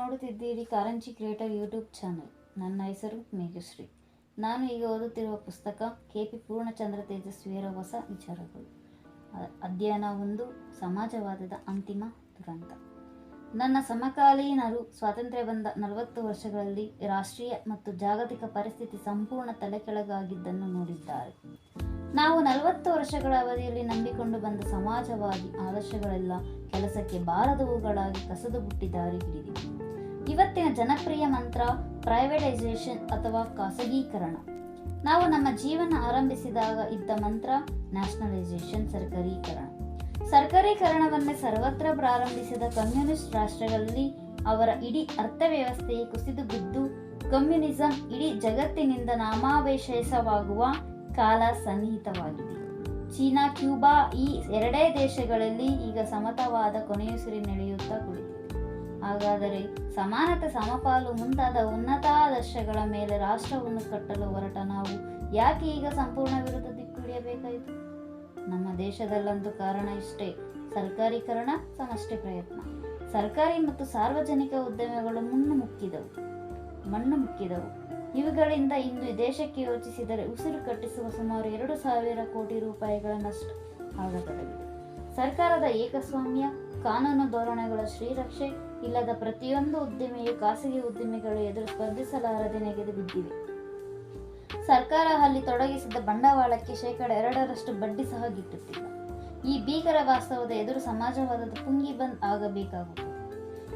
ನೋಡುತ್ತಿದ್ದೀರಿ ಕಾರಂಜಿ creator YouTube channel. ನನ್ನ ಹೆಸರು ಮೇಘಶ್ರೀ. ನಾನು ಈಗ ಓದುತ್ತಿರುವ ಪುಸ್ತಕ ಕೆ ಪಿ ಪೂರ್ಣಚಂದ್ರ ತೇಜಸ್ವಿಯರ ಹೊಸ ವಿಚಾರಗಳು. ಅಧ್ಯಯನ ಒಂದು ಸಮಾಜವಾದದ ಅಂತಿಮ ದುರಂತ. ನನ್ನ ಸಮಕಾಲೀನರು ಸ್ವಾತಂತ್ರ್ಯ ಬಂದ ನಲವತ್ತು ವರ್ಷಗಳಲ್ಲಿ ರಾಷ್ಟ್ರೀಯ ಮತ್ತು ಜಾಗತಿಕ ಪರಿಸ್ಥಿತಿ ಸಂಪೂರ್ಣ ತಲೆಕೆಳಗಾಗಿದ್ದನ್ನು ನೋಡಿದ್ದಾರೆ. ನಾವು ನಲವತ್ತು ವರ್ಷಗಳ ಅವಧಿಯಲ್ಲಿ ನಂಬಿಕೊಂಡು ಬಂದ ಸಮಾಜವಾಗಿ ಆದರ್ಶಗಳೆಲ್ಲ ಕೆಲಸಕ್ಕೆ ಬಾರದವುಗಳಾಗಿ ಕಸದ ಬುಟ್ಟಿ ದಾರಿ ಹಿಡಿದಿವೆ. ಇವತ್ತಿನ ಜನಪ್ರಿಯ ಮಂತ್ರ ಪ್ರೈವೇಟೈಸೇಷನ್ ಅಥವಾ ಖಾಸಗೀಕರಣ. ನಾವು ನಮ್ಮ ಜೀವನ ಆರಂಭಿಸಿದಾಗ ಇದ್ದ ಮಂತ್ರ ನ್ಯಾಷನಲೈಸೇಷನ್ ಸರ್ಕಾರೀಕರಣ. ಸರ್ಕಾರೀಕರಣವನ್ನೇ ಸರ್ವತ್ರ ಪ್ರಾರಂಭಿಸಿದ ಕಮ್ಯುನಿಸ್ಟ್ ರಾಷ್ಟ್ರಗಳಲ್ಲಿ ಅವರ ಇಡೀ ಅರ್ಥವ್ಯವಸ್ಥೆಯೇ ಕುಸಿದು ಬಿದ್ದು, ಕಮ್ಯುನಿಸಂ ಇಡೀ ಜಗತ್ತಿನಿಂದ ನಾಮಾವಶೇಷವಾಗುವ ಕಾಲ ಸನ್ನಿಹಿತವಾಗಿದೆ. ಚೀನಾ, ಕ್ಯೂಬಾ ಈ ಎರಡೇ ದೇಶಗಳಲ್ಲಿ ಈಗ ಸಮತವಾದ ಕೊನೆಯುಸಿರಿ ನಡೆಯುತ್ತಾ ಕುಳಿತಿದೆ. ಹಾಗಾದರೆ ಸಮಾನತೆ ಸಮಪಾಲು ಮುಂತಾದ ಉನ್ನತಾದರ್ಶಗಳ ಮೇಲೆ ರಾಷ್ಟ್ರವನ್ನು ಕಟ್ಟಲು ಹೊರಟ ನಾವು ಯಾಕೆ ಈಗ ಸಂಪೂರ್ಣ ವಿರುದ್ಧ ದಿಕ್ಕುಳಿಯಬೇಕಾಯಿತು? ನಮ್ಮ ದೇಶದಲ್ಲಂತೂ ಕಾರಣ ಇಷ್ಟೇ, ಸರ್ಕಾರೀಕರಣ ಸಮಷ್ಟಿ ಪ್ರಯತ್ನ. ಸರ್ಕಾರಿ ಮತ್ತು ಸಾರ್ವಜನಿಕ ಉದ್ಯಮಗಳು ಮುನ್ನು ಮುಕ್ಕಿದವು ಮಣ್ಣು ಮುಕ್ಕಿದವು. ಇವುಗಳಿಂದ ಇಂದು ದೇಶಕ್ಕೆ ಯೋಚಿಸಿದರೆ ಉಸಿರು ಕಟ್ಟಿಸುವ ಸುಮಾರು ಎರಡು ಸಾವಿರ ಕೋಟಿ ರೂಪಾಯಿಗಳ ನಷ್ಟ ಆಗತೊಡಗಿದೆ. ಸರ್ಕಾರದ ಏಕಸ್ವಾಮ್ಯ, ಕಾನೂನು ಧೋರಣೆಗಳ ಶ್ರೀರಕ್ಷೆ, ಇಲ್ಲದ ಪ್ರತಿಯೊಂದು ಉದ್ದಿಮೆಯು ಖಾಸಗಿ ಉದ್ದಿಮೆಗಳು ಎದುರು ಸ್ಪರ್ಧಿಸಲಾರದೆ ನೆಗೆದು ಬಿದ್ದಿವೆ. ಸರ್ಕಾರ ಅಲ್ಲಿ ತೊಡಗಿಸಿದ ಬಂಡವಾಳಕ್ಕೆ ಶೇಕಡ ಎರಡರಷ್ಟು ಬಡ್ಡಿ ಸಹ ಗಿಟ್ಟುತ್ತಿಲ್ಲ. ಈ ಭೀಕರ ವಾಸ್ತವದ ಎದುರು ಸಮಾಜವಾದದ ಪುಂಗಿ ಬಂದ್ ಆಗಬೇಕಾಗುತ್ತದೆ.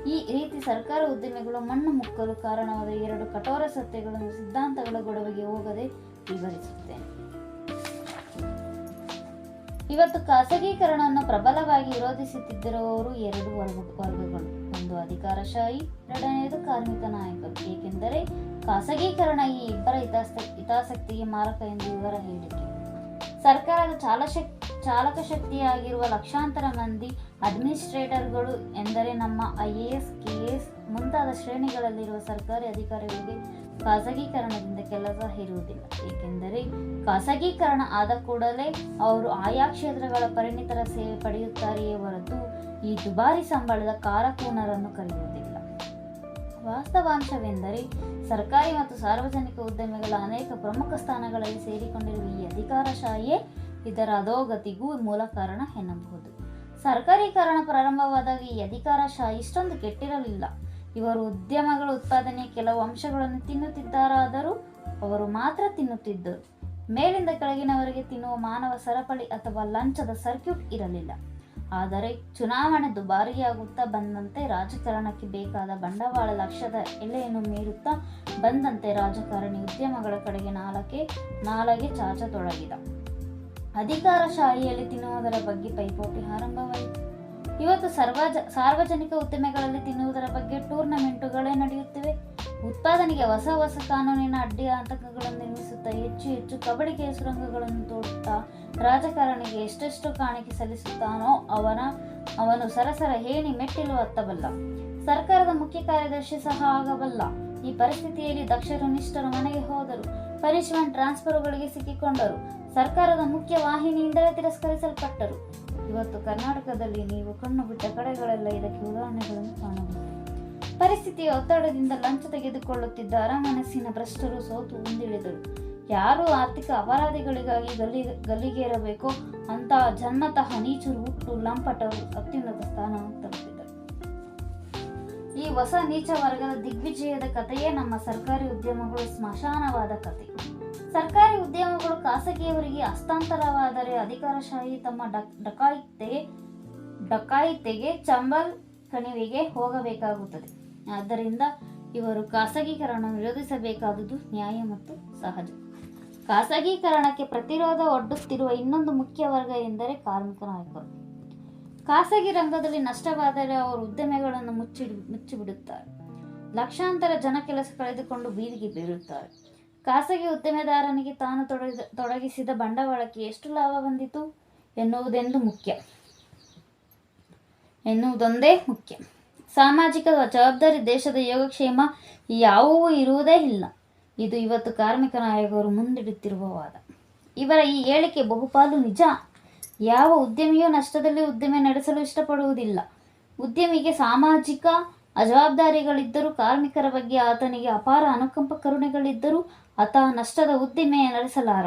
ಈ ರೀತಿ ಸರ್ಕಾರ ಉದ್ದಿಮೆಗಳು ಮಣ್ಣು ಮುಕ್ಕಲು ಕಾರಣವಾದ ಎರಡು ಕಠೋರ ಸತ್ಯಗಳನ್ನು ಸಿದ್ಧಾಂತಗಳ ಗೊಡವೆಗೆ ಹೋಗದೆ ವಿವರಿಸುತ್ತೇನೆ ಇವತ್ತು ಖಾಸಗೀಕರಣವನ್ನು ಪ್ರಬಲವಾಗಿ ವಿರೋಧಿಸುತ್ತಿದ್ದಿರುವವರು ಎರಡು ವರ್ಗ ವರ್ಗಗಳು. ಒಂದು ಅಧಿಕಾರಶಾಹಿ, ಎರಡನೆಯದು ಕಾರ್ಮಿಕ ನಾಯಕರು. ಏಕೆಂದರೆ ಖಾಸಗೀಕರಣ ಈ ಇಬ್ಬರ ಹಿತಾಸ ಹಿತಾಸಕ್ತಿಗೆ ಮಾರಕ ಎಂದು ಇವರ ಹೇಳಿಕೆ. ಸರ್ಕಾರದ ಚಾಲಶಕ್ ಚಾಲಕ ಶಕ್ತಿಯಾಗಿರುವ ಲಕ್ಷಾಂತರ ಮಂದಿ ಅಡ್ಮಿನಿಸ್ಟ್ರೇಟರ್ಗಳು ಎಂದರೆ ನಮ್ಮ I A S K S ಮುಂತಾದ ಶ್ರೇಣಿಗಳಲ್ಲಿರುವ ಸರ್ಕಾರಿ ಅಧಿಕಾರಿಗಳಿಗೆ ಖಾಸಗೀಕರಣದಿಂದ ಕೆಲಸ ಇರುವುದಿಲ್ಲ. ಏಕೆಂದರೆ ಖಾಸಗೀಕರಣ ಆದ ಕೂಡಲೇ ಅವರು ಆಯಾ ಕ್ಷೇತ್ರಗಳ ಪರಿಣಿತರ ಸೇವೆ ಪಡೆಯುತ್ತಾರೆಯೇ ಹೊರತು ಈ ದುಬಾರಿ ಸಂಬಳದ ಕಾರಕೂನರನ್ನು ಕರೆಯುವುದಿಲ್ಲ. ವಾಸ್ತವಾಂಶವೆಂದರೆ ಸರ್ಕಾರಿ ಮತ್ತು ಸಾರ್ವಜನಿಕ ಉದ್ಯಮಿಗಳ ಅನೇಕ ಪ್ರಮುಖ ಸ್ಥಾನಗಳಲ್ಲಿ ಸೇರಿಕೊಂಡಿರುವ ಈ ಅಧಿಕಾರಶಾಹಿಯೇ ಇದರ ಅಧೋಗತಿಗೂ ಮೂಲ ಕಾರಣ ಎನ್ನಬಹುದು. ಸರ್ಕಾರೀಕರಣ ಪ್ರಾರಂಭವಾದಾಗ ಈ ಅಧಿಕಾರಶಾಹಿ ಇಷ್ಟೊಂದು ಕೆಟ್ಟಿರಲಿಲ್ಲ. ಇವರು ಉದ್ಯಮಗಳ ಉತ್ಪಾದನೆಯ ಕೆಲವು ಅಂಶಗಳನ್ನು ತಿನ್ನುತ್ತಿದ್ದಾರಾದರೂ ಅವರು ಮಾತ್ರ ತಿನ್ನುತ್ತಿದ್ದರು. ಮೇಲಿಂದ ಕೆಳಗಿನವರಿಗೆ ತಿನ್ನುವ ಮಾನವ ಸರಪಳಿ ಅಥವಾ ಲಂಚದ ಸರ್ಕ್ಯೂಟ್ ಇರಲಿಲ್ಲ. ಆದರೆ ಚುನಾವಣೆ ದುಬಾರಿಯಾಗುತ್ತಾ ಬಂದಂತೆ ರಾಜಕಾರಣಕ್ಕೆ ಬೇಕಾದ ಬಂಡವಾಳ ಲಕ್ಷ್ಯದ ಎಲೆಯನ್ನು ಮೀರುತ್ತಾ ಬಂದಂತೆ ರಾಜಕಾರಣಿ ಉದ್ಯಮಗಳ ಕಡೆಗೆ ನಾಲಕ್ಕೆ ನಾಲಗೆ ಚಾಚತೊಡಗಿದ. ಅಧಿಕಾರಶಾಹಿಯಲ್ಲಿ ತಿನ್ನುವುದರ ಬಗ್ಗೆ ಪೈಪೋಟಿ ಆರಂಭವಾಯಿತು. ಇವತ್ತು ಸರ್ವಜ ಸಾರ್ವಜನಿಕ ಉದ್ದಿಮೆಗಳಲ್ಲಿ ತಿನ್ನುವುದರ ಬಗ್ಗೆ ಟೂರ್ನಮೆಂಟುಗಳೇ ನಡೆಯುತ್ತಿವೆ. ಉತ್ಪಾದನೆಗೆ ಹೊಸ ಹೊಸ ಕಾನೂನಿನ ಅಡ್ಡಿ ಆತಂಕಗಳನ್ನು ನಿರ್ಮಿಸುತ್ತಾ ಹೆಚ್ಚು ಹೆಚ್ಚು ಕಬಡ್ಡಿಗೆ ಸುರಂಗಗಳನ್ನು ತೋಡುತ್ತಾ ರಾಜಕಾರಣಿಗೆ ಎಷ್ಟೆಷ್ಟು ಕಾಣಿಕೆ ಸಲ್ಲಿಸುತ್ತಾನೋ ಅವನ, ಅವನು ಸರಸರ ಹೇಳಿ ಮೆಟ್ಟಿಲು ಹತ್ತಬಲ್ಲ ಸರ್ಕಾರದ ಮುಖ್ಯ ಕಾರ್ಯದರ್ಶಿ ಸಹ ಆಗಬಲ್ಲ. ಈ ಪರಿಸ್ಥಿತಿಯಲ್ಲಿ ದಕ್ಷರು ನಿಷ್ಠರು ಮನೆಗೆ ಹೋದರು. ಪನಿಷ್ಮೆಂಟ್ ಟ್ರಾನ್ಸ್ಫರ್ಗಳಿಗೆ ಸಿಕ್ಕಿಕೊಂಡರು. ಸರ್ಕಾರದ ಮುಖ್ಯ ವಾಹಿನಿಯಿಂದಲೇ ತಿರಸ್ಕರಿಸಲ್ಪಟ್ಟರು. ಇವತ್ತು ಕರ್ನಾಟಕದಲ್ಲಿ ನೀವು ಕಣ್ಣು ಬಿಟ್ಟ ಕಡೆಗಳೆಲ್ಲ ಇದಕ್ಕೆ ಉದಾಹರಣೆಗಳನ್ನು ಕಾಣಬಹುದು. ಪರಿಸ್ಥಿತಿಯ ಒತ್ತಡದಿಂದ ಲಂಚ ತೆಗೆದುಕೊಳ್ಳುತ್ತಿದ್ದ ಅರಮನಸ್ಸಿನ ಭ್ರಷ್ಟರು ಸೋತು ಮುಂದಿಳಿದರು ಯಾರು ಆರ್ಥಿಕ ಅಪರಾಧಿಗಳಿಗಾಗಿ ಗಲ್ಲಿ, ಗಲ್ಲಿಗೇರಬೇಕೋ ಅಂತಹ ಜನ್ಮತಃ ನೀಚರು ಹುಟ್ಟು ಲಂಪಟರು ಅತ್ಯುನ್ನತ ಸ್ಥಾನವನ್ನು ತಲುಪಿದರು. ಈ ಹೊಸ ನೀಚ ವರ್ಗದ ದಿಗ್ವಿಜಯದ ಕಥೆಯೇ ನಮ್ಮ ಸರ್ಕಾರಿ ಉದ್ಯಮಗಳು ಸ್ಮಶಾನವಾದ ಕಥೆ. ಸರ್ಕಾರಿ ಉದ್ಯಮಗಳು ಖಾಸಗಿಯವರಿಗೆ ಹಸ್ತಾಂತರವಾದರೆ ಅಧಿಕಾರಶಾಹಿ ತಮ್ಮ ಡಕ್ ಡಕಾಯಿತೆಗೆ ಡಕಾಯಿತೆಗೆ ಚಂಬಲ್ ಕಣಿವೆಗೆ ಹೋಗಬೇಕಾಗುತ್ತದೆ. ಆದ್ದರಿಂದ ಇವರು ಖಾಸಗೀಕರಣ ವಿರೋಧಿಸಬೇಕಾದುದು ನ್ಯಾಯ ಮತ್ತು ಸಹಜ. ಖಾಸಗೀಕರಣಕ್ಕೆ ಪ್ರತಿರೋಧ ಒಡ್ಡುತ್ತಿರುವ ಇನ್ನೊಂದು ಮುಖ್ಯ ವರ್ಗ ಎಂದರೆ ಕಾರ್ಮಿಕ ನಾಯಕರು. ಖಾಸಗಿ ರಂಗದಲ್ಲಿ ನಷ್ಟವಾದರೆ ಅವರು ಉದ್ಯಮಗಳನ್ನು ಮುಚ್ಚಿಡು, ಮುಚ್ಚಿಬಿಡುತ್ತಾರೆ. ಲಕ್ಷಾಂತರ ಜನ ಕೆಲಸ ಕಳೆದುಕೊಂಡು ಬೀದಿಗೆ ಬೀಳುತ್ತಾರೆ. ಖಾಸಗಿ ಉದ್ಯಮೆದಾರನಿಗೆ ತಾನು ತೊಡಗಿದ ತೊಡಗಿಸಿದ ಬಂಡವಾಳಕ್ಕೆ ಎಷ್ಟು ಲಾಭ ಬಂದಿತು ಎನ್ನುವುದೆಂದು ಮುಖ್ಯ. ಎನ್ನುವುದೊಂದೇ ಮುಖ್ಯ. ಸಾಮಾಜಿಕ ಜವಾಬ್ದಾರಿ ದೇಶದ ಯೋಗಕ್ಷೇಮ ಯಾವುವೂ ಇರುವುದೇ ಇಲ್ಲ. ಇದು ಇವತ್ತು ಕಾರ್ಮಿಕ ನಾಯಕರು ಮುಂದಿಡುತ್ತಿರುವ ವಾದ. ಇವರ ಈ ಹೇಳಿಕೆ ಬಹುಪಾಲು ನಿಜ. ಯಾವ ಉದ್ಯಮಿಯೂ ನಷ್ಟದಲ್ಲಿ ಉದ್ಯಮ ನಡೆಸಲು ಇಷ್ಟಪಡುವುದಿಲ್ಲ. ಉದ್ಯಮಿಗೆ ಸಾಮಾಜಿಕ ಅಜವಾಬ್ದಾರಿಗಳಿದ್ದರೂ ಕಾರ್ಮಿಕರ ಬಗ್ಗೆ ಆತನಿಗೆ ಅಪಾರ ಅನುಕಂಪ ಕರುಣೆಗಳಿದ್ದರೂ ಆತ ನಷ್ಟದ ಉದ್ದಿಮೆ ನಡೆಸಲಾರ.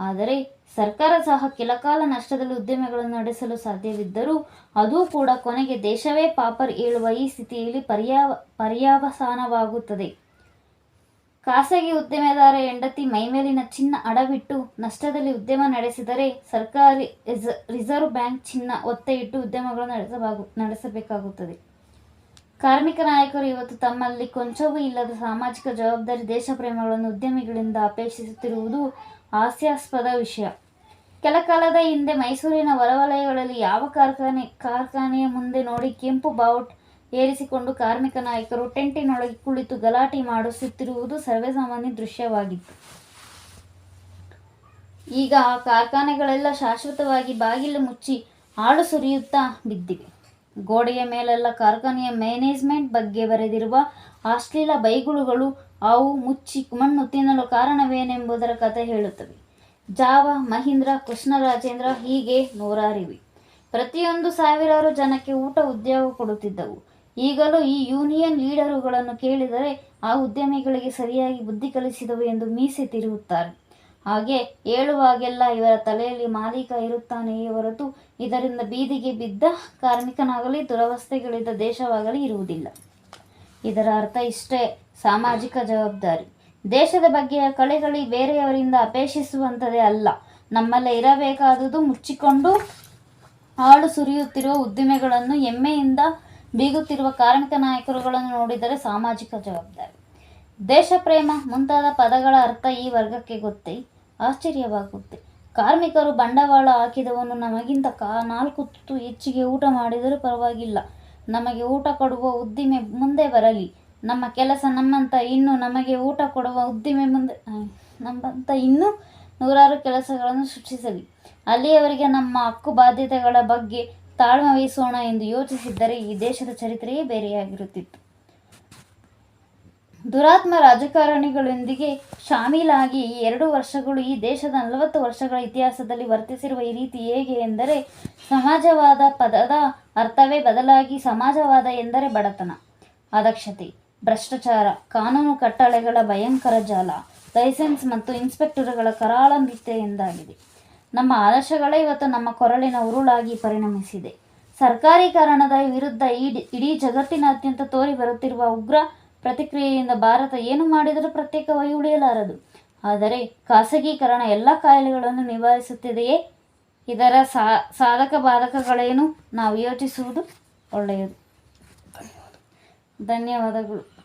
ಆದರೆ ಸರ್ಕಾರ ಸಹ ಕೆಲಕಾಲ ನಷ್ಟದಲ್ಲಿ ಉದ್ಯಮಗಳನ್ನು ನಡೆಸಲು ಸಾಧ್ಯವಿದ್ದರೂ ಅದೂ ಕೂಡ ಕೊನೆಗೆ ದೇಶವೇ ಪಾಪರ್ ಏಳುವ ಈ ಸ್ಥಿತಿಯಲ್ಲಿ ಪರ್ಯಾವ, ಪರ್ಯಾವಸಾನವಾಗುತ್ತದೆ. ಖಾಸಗಿ ಉದ್ದಿಮೆದಾರ ಹೆಂಡತಿ ಮೈಮೇಲಿನ ಚಿನ್ನ ಅಡವಿಟ್ಟು ನಷ್ಟದಲ್ಲಿ ಉದ್ಯಮ ನಡೆಸಿದರೆ ಸರ್ಕಾರಿ ರಿಸ- ರಿಸರ್ವ್ ಬ್ಯಾಂಕ್ ಚಿನ್ನ ಒತ್ತೆ ಇಟ್ಟು ಉದ್ಯಮಗಳನ್ನು ನಡೆಸಬಾಗು, ನಡೆಸಬೇಕಾಗುತ್ತದೆ. ಕಾರ್ಮಿಕ ನಾಯಕರು ಇವತ್ತು ತಮ್ಮಲ್ಲಿ ಕೊಂಚವೂ ಇಲ್ಲದ ಸಾಮಾಜಿಕ ಜವಾಬ್ದಾರಿ ದೇಶಪ್ರೇಮಗಳನ್ನು ಉದ್ಯಮಿಗಳಿಂದ ಅಪೇಕ್ಷಿಸುತ್ತಿರುವುದು ಹಾಸ್ಯಾಸ್ಪದ ವಿಷಯ. ಕೆಲ ಕಾಲದ ಹಿಂದೆ ಮೈಸೂರಿನ ಹೊರವಲಯಗಳಲ್ಲಿ ಯಾವ ಕಾರ್ಖಾನೆ, ಕಾರ್ಖಾನೆಯ ಮುಂದೆ ನೋಡಿ ಕೆಂಪು ಬಾವುಟ್ ಏರಿಸಿಕೊಂಡು ಕಾರ್ಮಿಕ ನಾಯಕರು ಟೆಂಟಿನೊಳಗೆ ಕುಳಿತು ಗಲಾಟೆ ಮಾಡಿಸುತ್ತಿರುವುದು ಸರ್ವೇಸಾಮಾನ್ಯ ದೃಶ್ಯವಾಗಿತ್ತು. ಈಗ ಆ ಕಾರ್ಖಾನೆಗಳೆಲ್ಲ ಶಾಶ್ವತವಾಗಿ ಬಾಗಿಲು ಮುಚ್ಚಿ ಹಾಳು ಸುರಿಯುತ್ತಾ ಬಿದ್ದಿವೆ. ಗೋಡೆಯ ಮೇಲೆಲ್ಲ ಕಾರ್ಖಾನೆಯ ಮ್ಯಾನೇಜ್ಮೆಂಟ್ ಬಗ್ಗೆ ಬರೆದಿರುವ ಅಶ್ಲೀಲ ಬೈಗುಳುಗಳು ಅವು ಮುಚ್ಚಿ ಮಣ್ಣು ತಿನ್ನಲು ಕಾರಣವೇನೆಂಬುದರ ಕಥೆ ಹೇಳುತ್ತವೆ. ಜಾವ, ಮಹೀಂದ್ರ ಕೃಷ್ಣರಾಜೇಂದ್ರ ಹೀಗೆ ನೂರಾರಿವೆ. ಪ್ರತಿಯೊಂದು ಸಾವಿರಾರು ಜನಕ್ಕೆ ಊಟ ಉದ್ಯೋಗ ಕೊಡುತ್ತಿದ್ದವು. ಈಗಲೂ ಈ ಯೂನಿಯನ್ ಲೀಡರುಗಳನ್ನು ಕೇಳಿದರೆ ಆ ಉದ್ಯಮಿಗಳಿಗೆ ಸರಿಯಾಗಿ ಬುದ್ಧಿ ಕಲಿಸಿದವು ಎಂದು ಮೀಸೆ ತಿರುಗುತ್ತಾರೆ ಹಾಗೆ ಹೇಳುವಾಗೆಲ್ಲ ಇವರ ತಲೆಯಲ್ಲಿ ಮಾಲೀಕ ಇರುತ್ತಾನೆಯೇ ಹೊರತು ಇದರಿಂದ ಬೀದಿಗೆ ಬಿದ್ದ ಕಾರ್ಮಿಕನಾಗಲಿ, ದುರವಸ್ಥೆಗಳಿದ್ದ ದೇಶವಾಗಲಿ ಇರುವುದಿಲ್ಲ. ಇದರ ಅರ್ಥ ಇಷ್ಟೇ, ಸಾಮಾಜಿಕ ಜವಾಬ್ದಾರಿ. ದೇಶದ ಬಗ್ಗೆಯ ಕಳೆಗಳಿ ಬೇರೆಯವರಿಂದ ಅಪೇಕ್ಷಿಸುವಂಥದೇ ಅಲ್ಲ. ನಮ್ಮಲ್ಲೇ ಇರಬೇಕಾದುದು ಮುಚ್ಚಿಕೊಂಡು ಹಾಳು ಸುರಿಯುತ್ತಿರುವ ಉದ್ದಿಮೆಗಳನ್ನು ಹೆಮ್ಮೆಯಿಂದ ಬೀಗುತ್ತಿರುವ ಕಾರ್ಮಿಕ ನಾಯಕರುಗಳನ್ನು ನೋಡಿದರೆ ಸಾಮಾಜಿಕ ಜವಾಬ್ದಾರಿ. ದೇಶ ಪ್ರೇಮ ಮುಂತಾದ ಪದಗಳ ಅರ್ಥ ಈ ವರ್ಗಕ್ಕೆ ಗೊತ್ತೇ, ಆಶ್ಚರ್ಯವಾಗುತ್ತೆ. ಕಾರ್ಮಿಕರು ಬಂಡವಾಳ ಹಾಕಿದವನು ನಮಗಿಂತ ಕಾ ನಾಲ್ಕು ತುತ್ತು ಹೆಚ್ಚಿಗೆ ಊಟ ಮಾಡಿದರೂ ಪರವಾಗಿಲ್ಲ. ನಮಗೆ ಊಟ ಕೊಡುವ ಉದ್ದಿಮೆ ಮುಂದೆ ಬರಲಿ. ನಮ್ಮ ಕೆಲಸ ನಮ್ಮಂತ ಇನ್ನು ನಮಗೆ ಊಟ ಕೊಡುವ ಉದ್ದಿಮೆ ಮುಂದೆ ನಮ್ಮಂತ ಇನ್ನೂ ನೂರಾರು ಕೆಲಸಗಳನ್ನು ಸೃಷ್ಟಿಸಲಿ. ಅಲ್ಲಿಯವರಿಗೆ ನಮ್ಮ ಹಕ್ಕು ಬಾಧ್ಯತೆಗಳ ಬಗ್ಗೆ ತಾಳ್ಮೆ ವಹಿಸೋಣ ಎಂದು ಯೋಚಿಸಿದ್ದರೆ ಈ ದೇಶದ ಚರಿತ್ರೆಯೇ ಬೇರೆಯಾಗಿರುತ್ತಿತ್ತು. ದುರಾತ್ಮ ರಾಜಕಾರಣಿಗಳೊಂದಿಗೆ ಶಾಮೀಲಾಗಿ ಈ ಎರಡು ವರ್ಷಗಳು, ಈ ದೇಶದ ನಲವತ್ತು ವರ್ಷಗಳ ಇತಿಹಾಸದಲ್ಲಿ ವರ್ತಿಸಿರುವ ಈ ರೀತಿ ಹೇಗೆ ಎಂದರೆ, ಸಮಾಜವಾದ ಪದದ ಅರ್ಥವೇ ಬದಲಾಗಿ ಸಮಾಜವಾದ ಎಂದರೆ ಬಡತನ ಅದಕ್ಷತೆ ಭ್ರಷ್ಟಾಚಾರ, ಕಾನೂನು ಕಟ್ಟಳೆಗಳ ಭಯಂಕರ ಜಾಲ, ಲೈಸೆನ್ಸ್ ಮತ್ತು ಇನ್ಸ್ಪೆಕ್ಟರ್ಗಳ ಕರಾಳ ಎಂದಾಗಿದೆ. ನಮ್ಮ ಆದರ್ಶಗಳೇ ಇವತ್ತು ನಮ್ಮ ಕೊರಳಿನ ಉರುಳಾಗಿ ಪರಿಣಮಿಸಿದೆ. ಸರ್ಕಾರೀಕರಣದ ವಿರುದ್ಧ ಇಡೀ ಇಡೀ ಜಗತ್ತಿನಾದ್ಯಂತ ತೋರಿ ಬರುತ್ತಿರುವ ಉಗ್ರ ಪ್ರತಿಕ್ರಿಯೆಯಿಂದ ಭಾರತ ಏನು ಮಾಡಿದರೂ ಪ್ರತ್ಯೇಕವಾಗಿ ಉಳಿಯಲಾರದು. ಆದರೆ ಖಾಸಗೀಕರಣ ಎಲ್ಲ ಕಾಯಿಲೆಗಳನ್ನು ನಿವಾರಿಸುತ್ತಿದೆಯೇ? ಇದರ ಸಾ, ಸಾಧಕ ಬಾಧಕಗಳೇನು? ನಾವು ಯೋಚಿಸುವುದು ಒಳ್ಳೆಯದು. ಧನ್ಯವಾದಗಳು.